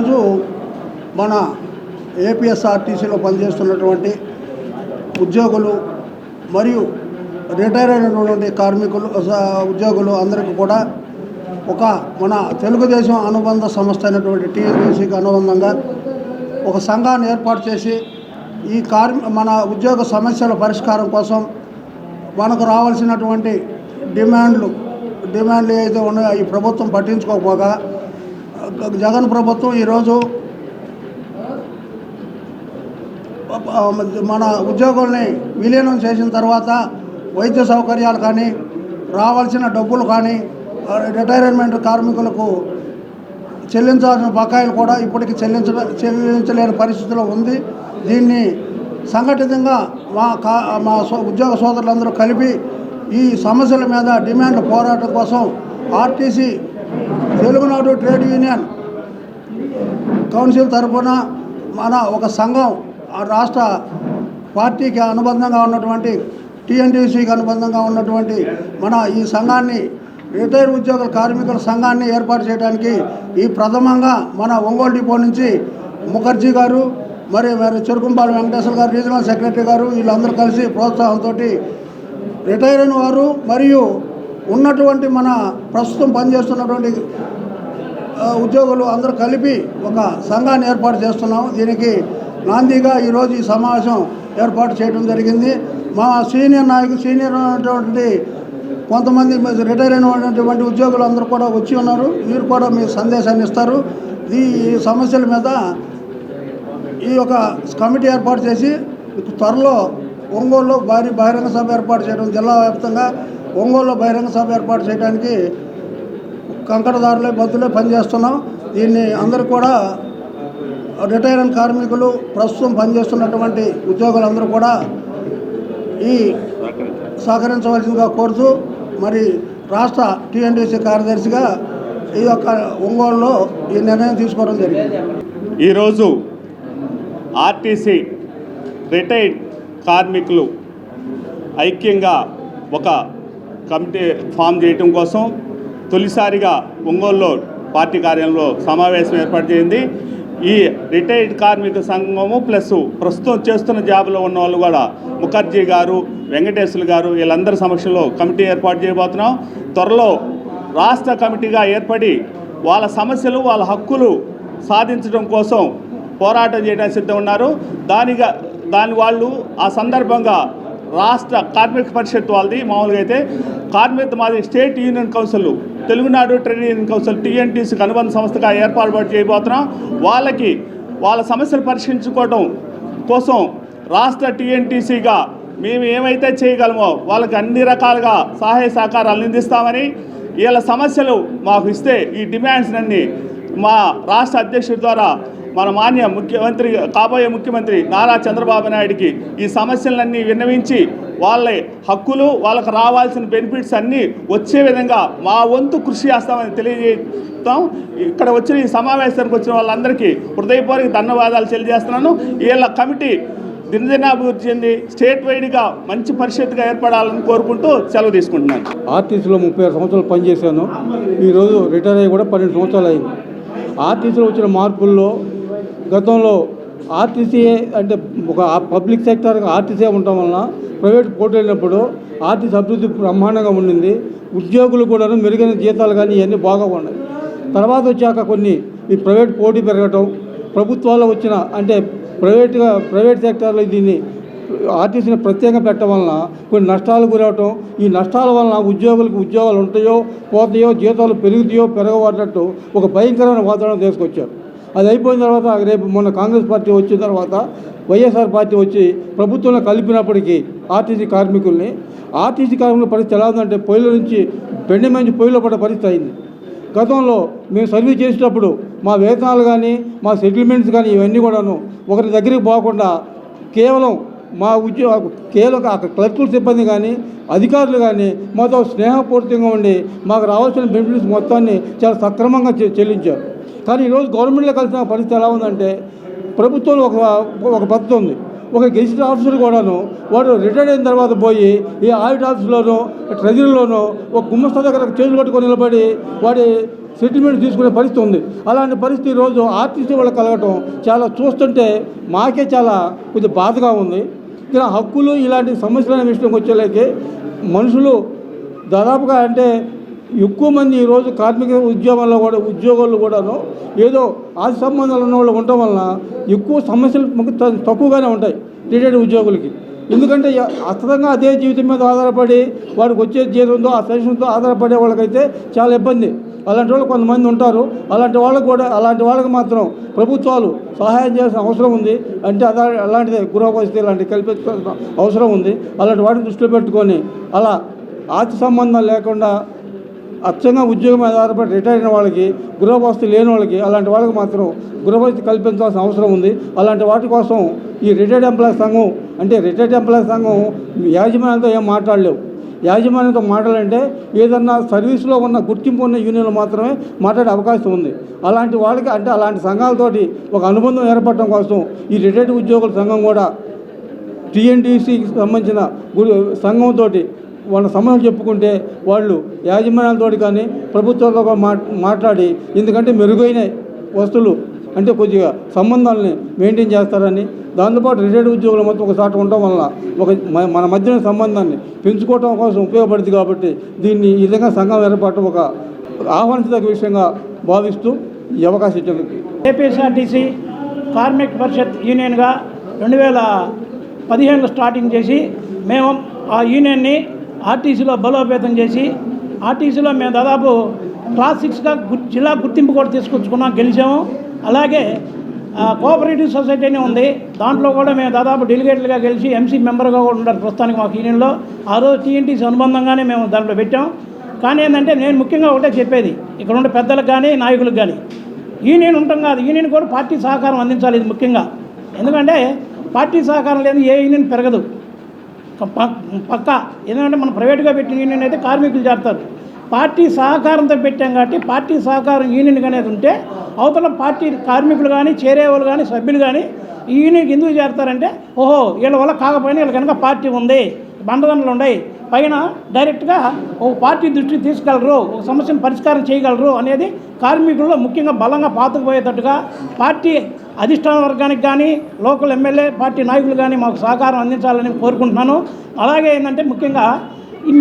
ఈరోజు మన ఏపీఎస్ఆర్టీసీలో పనిచేస్తున్నటువంటి ఉద్యోగులు మరియు రిటైర్ అయినటువంటి కార్మికులు ఉద్యోగులు అందరికీ కూడా ఒక మన తెలుగుదేశం అనుబంధ సంస్థ అయినటువంటి టీఎన్టీసీకి అనుబంధంగా ఒక సంఘాన్ని ఏర్పాటు చేసి ఈ కార్మి మన ఉద్యోగ సమస్యల పరిష్కారం కోసం మనకు రావాల్సినటువంటి డిమాండ్లు డిమాండ్లు ఏదైతే ఉన్నాయో ఈ ప్రభుత్వం పట్టించుకోకపోగా జగన్ ప్రభుత్వం ఈరోజు మన ఉద్యోగుల్ని విలీనం చేసిన తర్వాత వైద్య సౌకర్యాలు కానీ రావాల్సిన డబ్బులు కానీ రిటైర్మెంట్ కార్మికులకు చెల్లించాల్సిన బకాయిలు కూడా ఇప్పటికి చెల్లించ చెల్లించలేని పరిస్థితిలో ఉంది. దీన్ని సంఘటితంగా మా కా మా సో- ఉద్యోగ సోదరులందరూ కలిపి ఈ సమస్యల మీద డిమాండ్ పోరాటం కోసం RTC Telugunadu trade union council తరఫున మన ఒక సంఘం ఆ రాష్ట్ర పార్టీకి అనుబంధంగా ఉన్నటువంటి టీఎన్టీసీకి అనుబంధంగా ఉన్నటువంటి మన ఈ సంఘాన్ని రిటైర్ ఉద్యోగుల కార్మికుల సంఘాన్ని ఏర్పాటు చేయడానికి ఈ ప్రథమంగా మన ఒంగోలు డిపో నుంచి ముఖర్జీ గారు మరి మరి చెరుకుంపాల వెంకటేశ్వర గారు రీజనల్ సెక్రటరీ గారు వీళ్ళందరూ కలిసి ప్రోత్సాహంతో రిటైర్ అయిన వారు మరియు ఉన్నటువంటి మన ప్రస్తుతం పనిచేస్తున్నటువంటి ఉద్యోగులు అందరూ కలిపి ఒక సంఘాన్ని ఏర్పాటు చేస్తున్నాము. దీనికి నాందిగా ఈరోజు ఈ సమావేశం ఏర్పాటు చేయడం జరిగింది. మా సీనియర్ నాయకులు సీనియర్ అయినటువంటి కొంతమంది రిటైర్ అయినటువంటి ఉద్యోగులు అందరూ కూడా వచ్చి ఉన్నారు. వీరు కూడా మీ సందేశాన్ని ఇస్తారు. ఈ సమస్యల మీద ఈ యొక్క కమిటీ ఏర్పాటు చేసి త్వరలో ఒంగోలులో భారీ బహిరంగ సభ ఏర్పాటు చేయడం జిల్లా వ్యాప్తంగా ఒంగోలులో బహిరంగ సభ ఏర్పాటు చేయడానికి కంకణదారులే బద్దులే పనిచేస్తున్నాం. దీన్ని అందరూ కూడా రిటైర్ అయిన కార్మికులు ప్రస్తుతం పనిచేస్తున్నటువంటి ఉద్యోగులందరూ కూడా ఈ సహకరించవలసిందిగా కోరుతూ మరి రాష్ట్ర టీఎన్డీసీ కార్యదర్శిగా ఈ యొక్క ఒంగోలులో ఈ నిర్ణయం తీసుకోవడం జరిగింది. ఈరోజు ఆర్టీసీ రిటైర్డ్ కార్మికులు ఐక్యంగా ఒక కమిటీ ఫామ్ చేయటం కోసం తొలిసారిగా ఒంగోలులో పార్టీ కార్యాలయంలో సమావేశం ఏర్పాటు చేయింది. ఈ రిటైర్డ్ కార్మిక సంఘము ప్లస్ ప్రస్తుతం చేస్తున్న జాబ్లో ఉన్న వాళ్ళు కూడా ముఖర్జీ గారు వెంకటేశ్వర్లు గారు వీళ్ళందరి సమక్షంలో కమిటీ ఏర్పాటు చేయబోతున్నాం. త్వరలో రాష్ట్ర కమిటీగా ఏర్పడి వాళ్ళ సమస్యలు వాళ్ళ హక్కులు సాధించడం కోసం పోరాటం చేయడానికి సిద్ధం ఉన్నారు. దానిగా దాని వాళ్ళు ఆ సందర్భంగా రాష్ట్ర కార్మిక పరిషత్ వాళ్ళది మామూలుగా అయితే కార్మిక మాది state union council Telugunadu trade union council టీఎన్టీసీకి అనుబంధ సంస్థగా ఏర్పాటు చేయబోతున్నాం. వాళ్ళకి వాళ్ళ సమస్యలు పరిష్కరించుకోవడం కోసం రాష్ట్ర టీఎన్టీసీగా మేము ఏమైతే చేయగలమో వాళ్ళకి అన్ని రకాలుగా సహాయ సహకారాలు అందిస్తామని వీళ్ళ సమస్యలు మాకు ఇస్తే ఈ డిమాండ్స్ అన్ని మా రాష్ట్ర అధ్యక్షుడి ద్వారా మన మాన్య ముఖ్యమంత్రి కాబోయే ముఖ్యమంత్రి నారా చంద్రబాబు నాయుడికి ఈ సమస్యలన్నీ విన్నవించి వాళ్ళ హక్కులు వాళ్ళకు రావాల్సిన బెనిఫిట్స్ అన్నీ వచ్చే విధంగా మా వంతు కృషి చేస్తామని తెలియజేస్తాం. ఇక్కడ వచ్చిన ఈ సమావేశానికి వచ్చిన వాళ్ళందరికీ హృదయపూర్వక ధన్యవాదాలు తెలియజేస్తున్నాను. వీళ్ళ కమిటీ దినదినాభివృద్ధి చెంది స్టేట్ వైడ్గా మంచి పరిషత్గా ఏర్పడాలని కోరుకుంటూ సెలవు తీసుకుంటున్నాను. ఆర్టీసీలో ముప్పై ఆరు సంవత్సరాలు పనిచేశాను. ఈరోజు రిటైర్ అయ్యి కూడా పన్నెండు సంవత్సరాలు అయింది. ఆర్టీసీలో వచ్చిన మార్పుల్లో గతంలో ఆర్టీసీ అంటే ఒక పబ్లిక్ సెక్టర్ ఆర్టీసీ ఉండటం వలన ప్రైవేట్ పోటీ వెళ్ళినప్పుడు ఆర్టీసీ అభివృద్ధి బ్రహ్మాండంగా ఉండింది. ఉద్యోగులు కూడా మెరుగైన జీతాలు కానీ ఇవన్నీ బాగా ఉన్నాయి. తర్వాత వచ్చాక కొన్ని ఈ ప్రైవేట్ పోటీ పెరగటం ప్రభుత్వాల్లో వచ్చిన అంటే ప్రైవేట్గా ప్రైవేట్ సెక్టార్లో దీన్ని ఆర్టీసీని ప్రత్యేకంగా పెట్టడం వలన కొన్ని నష్టాలు గురవటం ఈ నష్టాల వలన ఉద్యోగులకు ఉద్యోగాలు ఉంటాయో పోతాయో జీతాలు పెరుగుతాయో పెరగబడినట్టు ఒక భయంకరమైన వాతావరణం తీసుకొచ్చారు. అది అయిపోయిన తర్వాత రేపు మొన్న కాంగ్రెస్ పార్టీ వచ్చిన తర్వాత వైఎస్ఆర్ పార్టీ వచ్చి ప్రభుత్వంలో కలిపినప్పటికీ ఆర్టీసీ కార్మికుల్ని ఆర్టీసీ కార్మికుల పరిస్థితి ఎలా ఉందంటే పొయ్యిల నుంచి పెండి మంచి పొయ్యిలో పడ్డ పరిస్థితి అయింది. గతంలో మేము సర్వీస్ చేసేటప్పుడు మా వేతనాలు కానీ మా సెటిల్మెంట్స్ కానీ ఇవన్నీ కూడాను ఒకరి దగ్గరికి పోకుండా కేవలం మా ఉద్యోగ కేవలం అక్కడ క్లర్కుల సిబ్బంది కానీ అధికారులు కానీ మాతో స్నేహపూర్తిగా ఉండి మాకు రావాల్సిన బెనిఫిట్స్ మొత్తాన్ని చాలా సక్రమంగా చె- చెల్లించారు. కానీ ఈరోజు గవర్నమెంట్లో కలిసిన పరిస్థితి ఎలా ఉందంటే ప్రభుత్వంలో ఒక ఒక పద్ధతి ఉంది. ఒక గెజిట్ ఆఫీసర్ కూడాను వాడు రిటైర్డ్ అయిన తర్వాత పోయి ఈ ఆడిట్ ఆఫీస్లోనో ట్రెజరీలోనో ఒక గుమ్మస్తా దగ్గర చేతులు పట్టుకొని నిలబడి వాడి సెటిల్మెంట్ తీసుకునే పరిస్థితి ఉంది. అలాంటి పరిస్థితి ఈరోజు ఆర్టీసీ వాళ్ళకి కలగటం చాలా చూస్తుంటే మాకే చాలా కొద్దిగా బాధగా ఉంది. ఇలా హక్కులు ఇలాంటి సమస్యల విషయంకి వచ్చేలాగే మనుషులు దాదాపుగా అంటే ఎక్కువ మంది ఈరోజు కార్మిక ఉద్యోగంలో కూడా ఉద్యోగాలు కూడాను ఏదో ఆది సంబంధాలు ఉన్న వాళ్ళు ఉండటం వలన ఎక్కువ సమస్యలు మాకు త- తక్కువగానే ఉంటాయి రిటైర్డ్ ఉద్యోగులకి. ఎందుకంటే అస్తదంగా అదే జీవితం మీద ఆధారపడి వాడికి వచ్చే జీతంతో ఆ పెన్షన్తో ఆధారపడే వాళ్ళకైతే చాలా ఇబ్బంది. అలాంటి వాళ్ళు కొంతమంది ఉంటారు. అలాంటి వాళ్ళకు కూడా అలాంటి వాళ్ళకి మాత్రం ప్రభుత్వాలు సహాయం చేయాల్సిన అవసరం ఉంది. అంటే అదా అలాంటిదే గృహపరిస్థితి ఇలాంటివి కల్పించాల్సిన అవసరం ఉంది. అలాంటి వాటిని దృష్టిలో పెట్టుకొని అలా ఆస్తి సంబంధం లేకుండా అచ్చంగా ఉద్యోగం ఆధారపడి రిటైర్ అయిన వాళ్ళకి గృహవసతి లేని వాళ్ళకి అలాంటి వాళ్ళకి మాత్రం గృహవసతి కల్పించాల్సిన అవసరం ఉంది. అలాంటి వాటి కోసం ఈ రిటైర్డ్ ఎంప్లాయీ సంఘం అంటే రిటైర్డ్ ఎంప్లాయీ సంఘం యాజమాన్యంతో ఏం మాట్లాడలేవు. యాజమాన్యంతో మాట్లాడాలంటే ఏదన్నా సర్వీస్లో ఉన్న గుర్తింపు ఉన్న యూనియన్లు మాత్రమే మాట్లాడే అవకాశం ఉంది. అలాంటి వాళ్ళకి అంటే అలాంటి సంఘాలతోటి ఒక అనుబంధం ఏర్పడటం కోసం ఈ రిటైర్డ్ ఉద్యోగుల సంఘం కూడా టీఎన్టీసీకి సంబంధించిన సంఘంతో వాళ్ళ సమస్యలు చెప్పుకుంటే వాళ్ళు యాజమాన్యాలతో కానీ ప్రభుత్వాలతో మా మాట్లాడి ఎందుకంటే మెరుగైన వస్తువులు అంటే కొద్దిగా సంబంధాలని మెయింటైన్ చేస్తారని దాంతోపాటు రిటైర్డ్ ఉద్యోగుల మొత్తం ఒకసారి ఉండటం వల్ల ఒక మన మధ్యన సంబంధాన్ని పెంచుకోవటం కోసం ఉపయోగపడుతుంది కాబట్టి దీన్ని ఈ విధంగా సంఘం ఏర్పాటు ఒక ఆహ్వానించదగ్గ విషయంగా భావిస్తూ ఈ అవకాశం ఇచ్చినందుకు ఏపీఎస్ఆర్టీసీ కార్మిక పరిషత్ యూనియన్గా రెండు వేల పదిహేనులో స్టార్టింగ్ చేసి మేము ఆ యూనియన్ని ఆర్టీసీలో బలోపేతం చేసి ఆర్టీసీలో మేము దాదాపు క్లాస్ సిక్స్గా జిల్లా గుర్తింపు కూడా తీసుకొచ్చుకున్నాం గెలిచాము. అలాగే కోఆపరేటివ్ సొసైటీ అని ఉంది. దాంట్లో కూడా మేము దాదాపు డెలిగేట్లుగా గెలిచి ఎంసీ మెంబర్గా కూడా ఉన్నారు ప్రస్తుతానికి మాకు యూనియన్లో. ఆ రోజు టీఎన్టీసీ అనుబంధంగానే మేము దాంట్లో పెట్టాం. కానీ ఏంటంటే నేను ముఖ్యంగా ఒకటే చెప్పేది. ఇక్కడ ఉండే పెద్దలకు కానీ నాయకులకు కానీ. యూనియన్ ఉంటాం కాదు. యూనియన్ కూడా పార్టీ సహకారం అందించాలి ఇది ముఖ్యంగా. ఎందుకంటే పార్టీ సహకారం లేదు ఏ యూనియన్ పెరగదు. పక్క. ఎందుకంటే మనం ప్రైవేట్గా పెట్టిన యూనియన్ అయితే కార్మికులు చేస్తారు. పార్టీ సహకారంతో పెట్టాం కాబట్టి పార్టీ సహకారం యూనియన్ అనేది ఉంటే అవతల పార్టీ కార్మికులు కానీ చేరేవాళ్ళు కానీ సభ్యులు కానీ ఈ యూనియన్కి ఎందుకు చేరతారంటే ఓహో వీళ్ళ వల్ల కాకపోయినా వీళ్ళ కనుక పార్టీ ఉంది బండదండలు ఉన్నాయి పైన డైరెక్ట్గా ఒక పార్టీ దృష్టికి తీసుకెళ్ళరు ఒక సమస్యను పరిష్కారం చేయగలరు అనేది కార్మికుల్లో ముఖ్యంగా బలంగా పాతుకుపోయేటట్టుగా పార్టీ అధిష్టాన వర్గానికి కానీ లోకల్ ఎమ్మెల్యే పార్టీ నాయకులు కానీ మాకు సహకారం అందించాలని కోరుకుంటున్నాను. అలాగే ఏంటంటే ముఖ్యంగా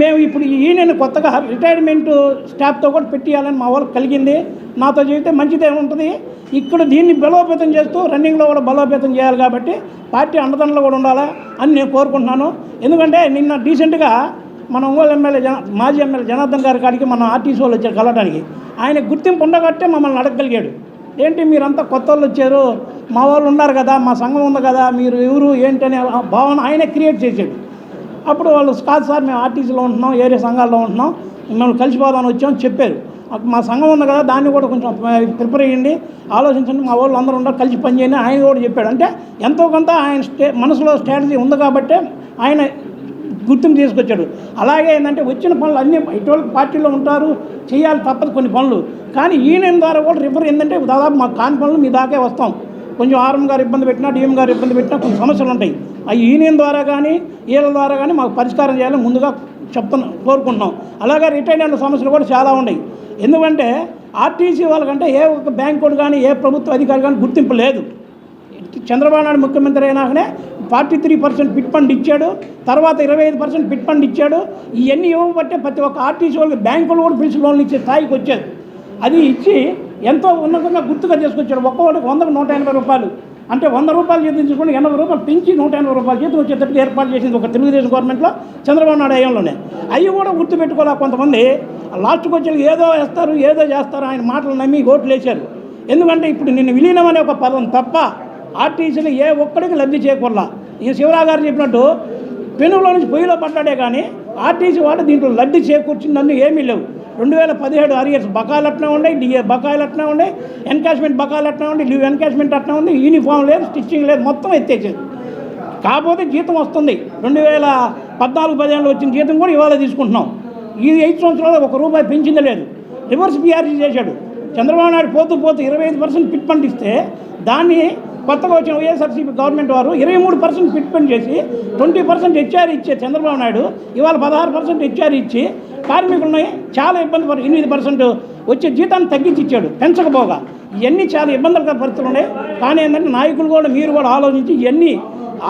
మేము ఇప్పుడు ఈ కొత్తగా రిటైర్మెంట్ స్టాఫ్తో కూడా పెట్టియాలని మా వాళ్ళకి కలిగింది. నాతో చెబితే మంచిదే ఉంటుంది. ఇక్కడ దీన్ని బలోపేతం చేస్తూ రన్నింగ్లో కూడా బలోపేతం చేయాలి కాబట్టి పార్టీ అండదండలు కూడా ఉండాలా అని నేను కోరుకుంటున్నాను. ఎందుకంటే నిన్న డీసెంట్గా మన ఒంగోలు ఎమ్మెల్యే జన మాజీ ఎమ్మెల్యే జనార్దన్ గారి కాడికి మన ఆర్టీసీ వాళ్ళు వచ్చారు కలవడానికి. ఆయన గుర్తింపు ఉండగట్టే మమ్మల్ని అడగగలిగాడు. ఏంటి మీరంతా కొత్త వాళ్ళు వచ్చారు? మా వాళ్ళు ఉన్నారు కదా మా సంఘం ఉంది కదా మీరు ఎవరు ఏంటి అనే భావన ఆయనే క్రియేట్ చేశాడు. అప్పుడు వాళ్ళు కాదు సార్ మేము ఆర్టీసీలో ఉంటున్నాం ఏరియా సంఘాల్లో ఉంటున్నాం మిమ్మల్ని కలిసిపోదామని వచ్చామని చెప్పారు. మా సంఘం ఉంది కదా దాన్ని కూడా కొంచెం ప్రిపేర్ అయ్యండి ఆలోచించండి మా వాళ్ళు అందరూ ఉన్నారు కలిసి పనిచేయండి ఆయన కూడా చెప్పాడు. అంటే ఎంతో కొంత ఆయన స్టే మనసులో స్ట్రాటజీ ఉంది కాబట్టి ఆయన గుర్తింపు తీసుకొచ్చాడు. అలాగే ఏంటంటే వచ్చిన పనులు అన్నీ ఇటువంటి పార్టీలో ఉంటారు చేయాలి తప్పదు కొన్ని పనులు. కానీ యూనియన్ ద్వారా కూడా రిఫర్ ఏంటంటే దాదాపు మాకు కాని పనులు మీ దాకే వస్తాం. కొంచెం ఆర్ఎం గారు ఇబ్బంది పెట్టినా డిఎం గారు ఇబ్బంది పెట్టినా కొన్ని సమస్యలు ఉంటాయి. ఆ యూనియన్ ద్వారా కానీ వీళ్ళ ద్వారా కానీ మాకు పరిష్కారం చేయాలని ముందుగా చెప్తున్నాం కోరుకుంటున్నాం. అలాగే రిటైర్డ్ అయిన సమస్యలు కూడా చాలా ఉన్నాయి. ఎందుకంటే ఆర్టీసీ వాళ్ళకంటే ఏ ఒక్క బ్యాంక్ కానీ ఏ ప్రభుత్వ అధికారి కానీ గుర్తింపు లేదు. చంద్రబాబు నాయుడు ముఖ్యమంత్రి అయినాకనే forty three percent pit fund ఇచ్చాడు తర్వాత ఇరవై ఐదు పర్సెంట్ పిట్ ఫండ్ ఇచ్చాడు. ఇవన్నీ ఇవ్వబట్టే ప్రతి ఒక్క ఆర్టీసీ వాళ్ళకి బ్యాంకులు కూడా పిలిచి లోన్లు ఇచ్చే స్థాయికి వచ్చేది అది ఇచ్చి ఎంతో ఉన్నతంగా గుర్తుగా తీసుకొచ్చాడు ఒక్కొక్కటికి వందకు నూట ఎనభై రూపాయలు. అంటే వంద రూపాయలు జీతం తీసుకుని ఎనభై రూపాయలు పెంచి నూట ఎనభై రూపాయలు జీతం వచ్చేటట్టు ఏర్పాటు చేసింది ఒక తెలుగుదేశం గవర్నమెంట్లో చంద్రబాబు నాయుడు అయ్యంలోనే అవి కూడా గుర్తుపెట్టుకోలే కొంతమంది? లాస్ట్కి వచ్చి ఏదో వేస్తారు ఏదో చేస్తారు. ఆయన మాటలు నమ్మి ఓట్లు వేశారు. ఎందుకంటే ఇప్పుడు నిన్ను విలీనం అనే ఒక పదం తప్ప ఆర్టీసీలు ఏ ఒక్కడికి లబ్ధి చేకూరలా. ఈ శివరావు గారు చెప్పినట్టు పెనుగులో నుంచి పొయ్యిలో పడ్డాడే కానీ ఆర్టీసీ వాడు దీంట్లో లబ్ధి చేకూర్చిందని ఏమీ లేవు. రెండు వేల పదిహేడు అరియర్స్ బకాయిలు అట్లా ఉన్నాయి డిఏ బకాయిలు అట్నే ఉన్నాయి ఎన్కాష్మెంట్ బకాయిలు అట్లా ఉన్నాయి లీవ్ ఎన్కాష్మెంట్ అట్లా ఉంది యూనిఫామ్ లేదు స్టిచ్చింగ్ లేదు మొత్తం ఎత్తేసేది. కాకపోతే జీతం వస్తుంది. రెండు వేల పద్నాలుగు పదిహేనులో వచ్చిన జీతం కూడా ఇవాళ తీసుకుంటున్నాం. ఈ ఐదు సంవత్సరాలు ఒక రూపాయి పెంచింది లేదు. రివర్స్ పిఆర్జీ చేశాడు. చంద్రబాబు నాయుడు పోతూ పోతూ ఇరవై ఐదు పర్సెంట్ పిట్ పండిస్తే దాన్ని కొత్తగా వచ్చిన వైఎస్ఆర్సీపీ గవర్నమెంట్ వారు ఇరవై మూడు పర్సెంట్ ఫిట్మెంట్ చేసి ట్వంటీ పర్సెంట్ హెచ్ఆర్ ఇచ్చే చంద్రబాబు నాయుడు ఇవాళ పదహారు పర్సెంట్ హెచ్ఆర్ ఇచ్చి కార్మికులని చాలా ఇబ్బంది పడు ఎనిమిది పర్సెంట్ వచ్చే జీతాన్ని తగ్గించి ఇచ్చాడు. పెంచకపోగా ఇవన్నీ చాలా ఇబ్బందులకర పరిస్థితులు ఉన్నాయి. కానీ ఏంటంటే నాయకులు కూడా మీరు కూడా ఆలోచించి ఇవన్నీ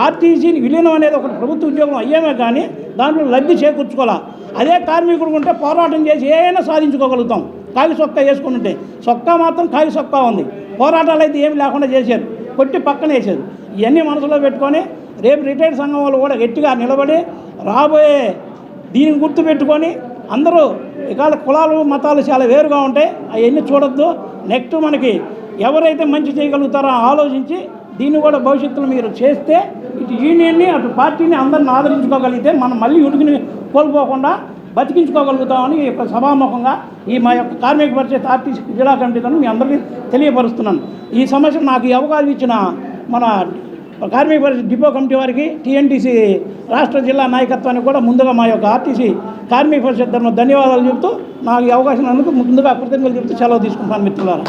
ఆర్టీసీని విలీనం అనేది ఒకటి ప్రభుత్వ ఉద్యోగం అయ్యామే కానీ దాంట్లో లబ్ధి చేకూర్చుకోవాలా? అదే కార్మికుడు ఉంటే పోరాటం చేసి ఏమైనా సాధించుకోగలుగుతాం. కాగి సొక్కా వేసుకుంటుంటే సొక్కా మాత్రం కాగి సొక్కా ఉంది. పోరాటాలు అయితే ఏమి లేకుండా చేశారు. కొట్టి పక్కన వేసేది. ఇవన్నీ మనసులో పెట్టుకొని రేపు రిటైర్డ్ సంఘం వాళ్ళు కూడా గట్టిగా నిలబడి రాబోయే దీనిని గుర్తు పెట్టుకొని అందరూ ఇవాళ కులాలు మతాలు చాలా వేరుగా ఉంటాయి. అవన్నీ చూడొద్దు. నెక్స్ట్ మనకి ఎవరైతే మంచి చేయగలుగుతారో ఆలోచించి దీన్ని కూడా భవిష్యత్తులో మీరు చేస్తే ఇటు యూనియన్ని అటు పార్టీని అందరిని ఆదరించుకోగలిగితే మనం మళ్ళీ ఉడికిని కోల్పోకుండా బతికించుకోగలుగుతామని ఈ యొక్క సభాముఖంగా ఈ మా యొక్క కార్మిక పరిషత్ ఆర్టీసీ జిల్లా కమిటీతో మీ అందరికీ తెలియపరుస్తున్నాను. ఈ సమస్య నాకు ఈ అవకాశం ఇచ్చిన మన కార్మిక పరిషత్ డిపో కమిటీ వారికి టీఎన్టీసీ రాష్ట్ర జిల్లా నాయకత్వానికి కూడా ముందుగా మా యొక్క ఆర్టీసీ కార్మిక పరిషత్ ధర్మ ధన్యవాదాలు చెబుతూ నాకు ఈ అవకాశం అందుకు ముందుగా కృతజ్ఞతలు చెబుతూ సెలవు తీసుకుంటాను మిత్రులారా.